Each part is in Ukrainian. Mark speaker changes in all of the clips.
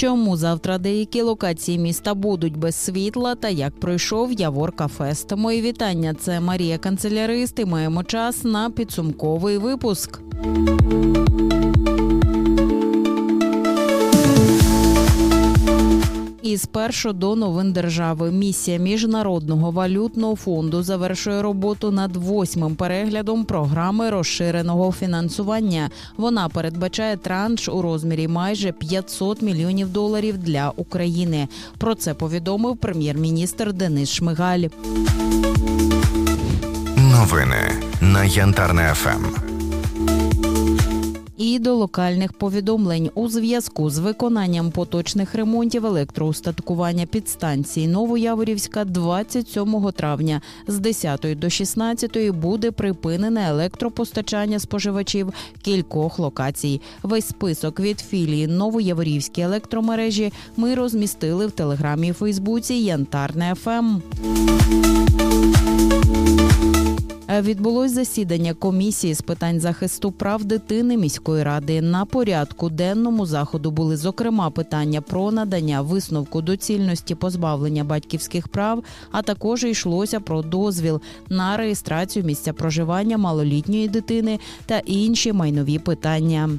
Speaker 1: Чому завтра деякі локації міста будуть без світла та як пройшов Яворка Фест? Мої вітання. Це Марія Канцелярист. І маємо час на підсумковий випуск. Спершу до новин держави місія міжнародного валютного фонду завершує роботу над восьмим переглядом програми розширеного фінансування. Вона передбачає транш у розмірі майже 500 мільйонів доларів для України. Про це повідомив прем'єр-міністр Денис Шмигаль.
Speaker 2: Новини на Янтарне ФМ.
Speaker 1: І до локальних повідомлень у зв'язку з виконанням поточних ремонтів електроустаткування підстанції Новояворівська 27 травня з 10 до 16 буде припинене електропостачання споживачів кількох локацій. Весь список від філії Новояворівські електромережі ми розмістили в телеграмі Фейсбуці Янтарне Ем». ФМ. Відбулось засідання комісії з питань захисту прав дитини міської ради. На порядку денному заходу були зокрема питання про надання висновку доцільності позбавлення батьківських прав, а також йшлося про дозвіл на реєстрацію місця проживання малолітньої дитини та інші майнові питання.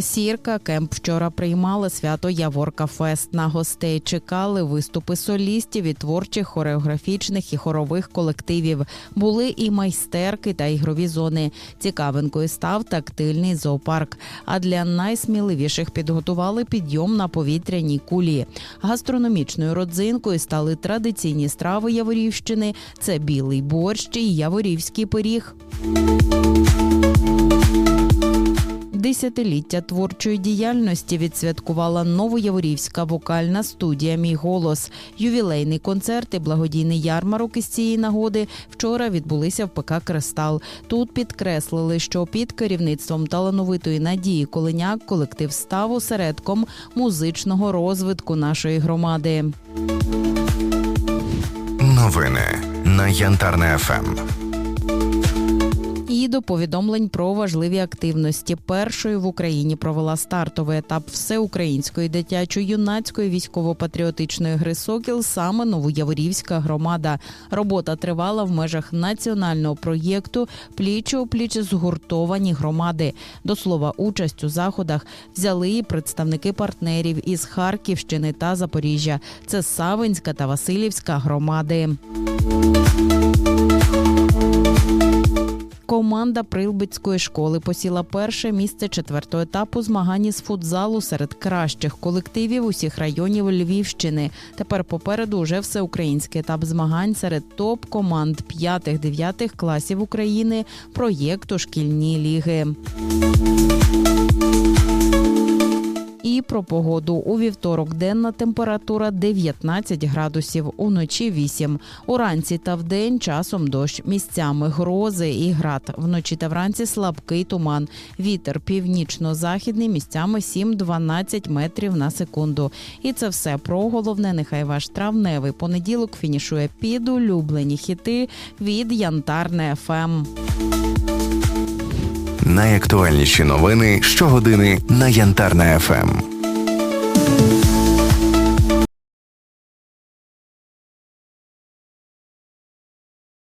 Speaker 1: Сірка Кемп вчора приймала свято Яворка Фест. На гостей чекали виступи солістів і творчих хореографічних і хорових колективів. Були і майстерки та ігрові зони. Цікавинкою став тактильний зоопарк. А для найсміливіших підготували підйом на повітряній кулі. Гастрономічною родзинкою стали традиційні страви Яворівщини. Це білий борщ і яворівський пиріг. Десятиліття творчої діяльності відсвяткувала Новояворівська вокальна студія Мій голос. Ювілейний концерт і благодійний ярмарок із цієї нагоди вчора відбулися в ПК Кристал. Тут підкреслили, що під керівництвом талановитої Надії Колиняк колектив став осередком музичного розвитку нашої громади.
Speaker 2: Новини на Янтарне ФМ.
Speaker 1: І до повідомлень про важливі активності. Першою в Україні провела стартовий етап всеукраїнської дитячо-юнацької військово-патріотичної гри Сокіл саме Новояворівська громада. Робота тривала в межах національного проєкту Пліч у пліч згуртовані громади. До слова, участь у заходах взяли і представники партнерів із Харківщини та Запоріжжя. Це Савинська та Васильівська громади. Команда Прилбицької школи посіла перше місце четвертого етапу змагань з футзалу серед кращих колективів усіх районів Львівщини. Тепер попереду вже всеукраїнський етап змагань серед топ команд 5-9 класів України проєкту Шкільні ліги. Про погоду у вівторок денна температура 19 градусів, уночі 8. Уранці та вдень часом дощ, місцями грози і град. Вночі та вранці слабкий туман. Вітер північно-західний, місцями 7-12 метрів на секунду. І це все про головне. Нехай ваш травневий понеділок фінішує під улюблені хіти від Янтарне ФМ.
Speaker 2: Найактуальніші новини щогодини на Янтарне ФМ.